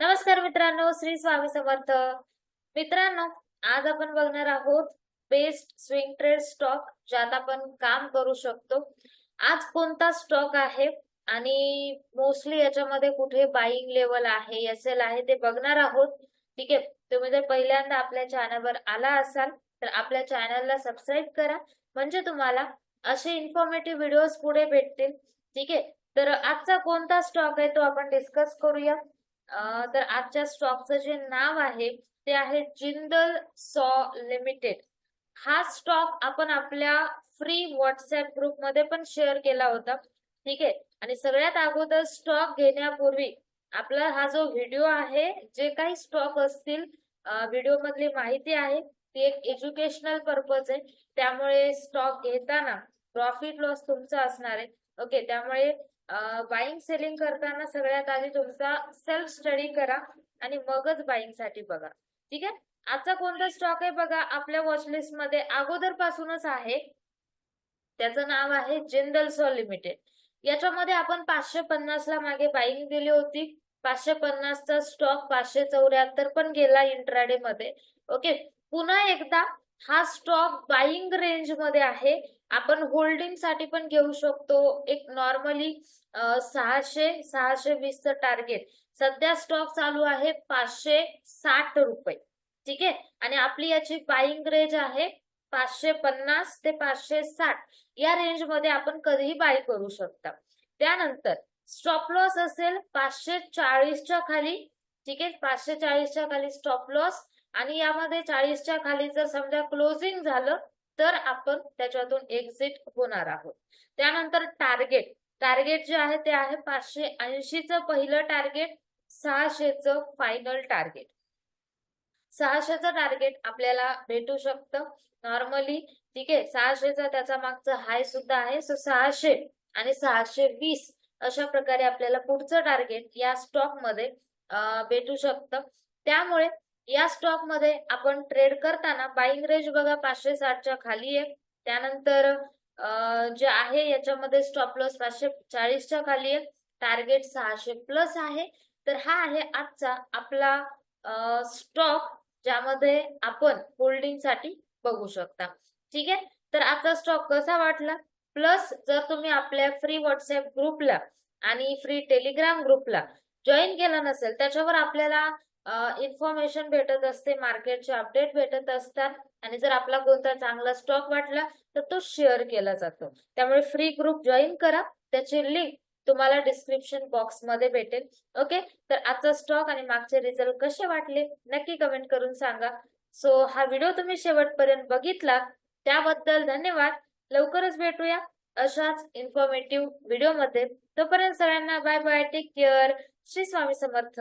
नमस्कार मित्रांनो श्री स्वामी समर्थ. मित्रांनो आज आपण बघणार आहोत बेस्ट स्विंग ट्रेड स्टॉक ज्यात आपण काम करू शकतो. आज कोणता स्टॉक आहे आणि मोस्टली याच्यामध्ये कुठे बाईंग लेवल आहे एस एल आहे ते बघणार आहोत. ठीक आहे? तुम्ही जर पहिल्यांदा आपल्या चॅनलवर आला असाल तर आपल्या चॅनलला सबस्क्राईब करा. म्हणजे तुम्हाला असे इन्फॉर्मेटिव्ह व्हिडिओज पुढे भेटतील. ठीक आहे? तर आजचा कोणता स्टॉक आहे तो आपण डिस्कस करूया. तर आजच्या स्टॉकचं जे नाव आहे ते आहे जिंदल सॉ लिमिटेड. हा स्टॉक आपण आपल्या फ्री व्हॉट्सअप ग्रुपमध्ये पण शेअर केला होता. ठीक आहे? आणि सगळ्यात अगोदर स्टॉक घेण्यापूर्वी आपला हा जो व्हिडिओ आहे जे काही स्टॉक असतील व्हिडिओ मधली माहिती आहे ती एक एज्युकेशनल पर्पज आहे. त्यामुळे स्टॉक घेताना प्रॉफिट लॉस तुमचा असणार आहे. ओके? त्यामुळे बाईंग सेलिंग करताना सगळ्यात आधी तुमचा सेल्फ स्टडी करा आणि मगच बाईंगसाठी बघा. ठीक आहे? आजचा कोणता स्टॉक आहे बघा? आपल्या वॉचलिस्टमध्ये अगोदर पासूनच आहे. त्याचं नाव आहे जिंदल सॉ लिमिटेड याच्यामध्ये आपण पाचशे पन्नास ला मागे बाईंग दिली होती. पाचशे पन्नासचा स्टॉक पाचशे चौऱ्याहत्तर पण गेला इंट्राडे मध्ये. ओके पुन्हा एकदा हा स्टॉक बाईंग रेंजमध्ये आहे. आपण होल्डिंगसाठी पण घेऊ शकतो. एक नॉर्मली सहाशे सहाशे वीसचं टार्गेट सध्या स्टॉक चालू आहे पाचशे साठ रुपये. ठीक आहे? आणि आपली याची बाईंग रेंज आहे पाचशे पन्नास ते पाचशे साठ. या रेंजमध्ये आपण कधीही बाय करू शकता. त्यानंतर स्टॉप लॉस असेल पाचशे चाळीसच्या खाली. ठीक आहे? पाचशे चाळीसच्या खाली स्टॉप लॉस आणि यामध्ये चाळीसच्या खाली जर समजा क्लोजिंग झालं तर आपण त्याच्यातून एक्झिट होणार आहोत. त्यानंतर टार्गेट टार्गेट जे आहे ते आहे पाचशे ऐंशीचं पहिलं टार्गेट सहाशेचं फायनल टार्गेट सहाशेचं टार्गेट आपल्याला भेटू शकतं. नॉर्मली ठीक आहे सहाशेचा त्याचा मागचा हाय सुद्धा आहे. सो सहाशे आणि सहाशे वीस अशा प्रकारे आपल्याला पुढचं टार्गेट या स्टॉकमध्ये भेटू शकतं. त्यामुळे या स्टॉकमध्ये आपण ट्रेड करताना बाईंग रेंज बघा पाचशे साठच्या खाली आहे. त्यानंतर जे आहे याच्यामध्ये स्टॉप लॉस पाचशे चाळीसच्या खाली आहे. टार्गेट सहाशे प्लस आहे. तर हा आहे आजचा आपला स्टॉक ज्यामध्ये आपण होल्डिंगसाठी बघू शकता. ठीक आहे? तर आजचा स्टॉक कसा वाटला? प्लस जर तुम्ही आपल्या फ्री व्हॉट्सअप ग्रुपला आणि फ्री टेलिग्राम ग्रुपला जॉईन केला नसेल त्याच्यावर आपल्याला इन्फॉर्मेशन भेटत असते मार्केटचे अपडेट भेटत असतात. आणि जर आपला कोणता चांगला स्टॉक वाटला तर तो शेअर केला जातो. त्यामुळे फ्री ग्रुप जॉईन करा. त्याची लिंक तुम्हाला डिस्क्रिप्शन बॉक्समध्ये भेटेल. ओके तर आजचा स्टॉक आणि मागचे रिझल्ट कसे वाटले? नक्की कमेंट करून सांगा. सो हा व्हिडिओ तुम्ही शेवटपर्यंत बघितला. त्याबद्दल धन्यवाद. लवकरच भेटूया अशाच इन्फॉर्मेटिव्ह व्हिडिओमध्ये. तोपर्यंत सगळ्यांना bye bye take care Shri Swami Samarth.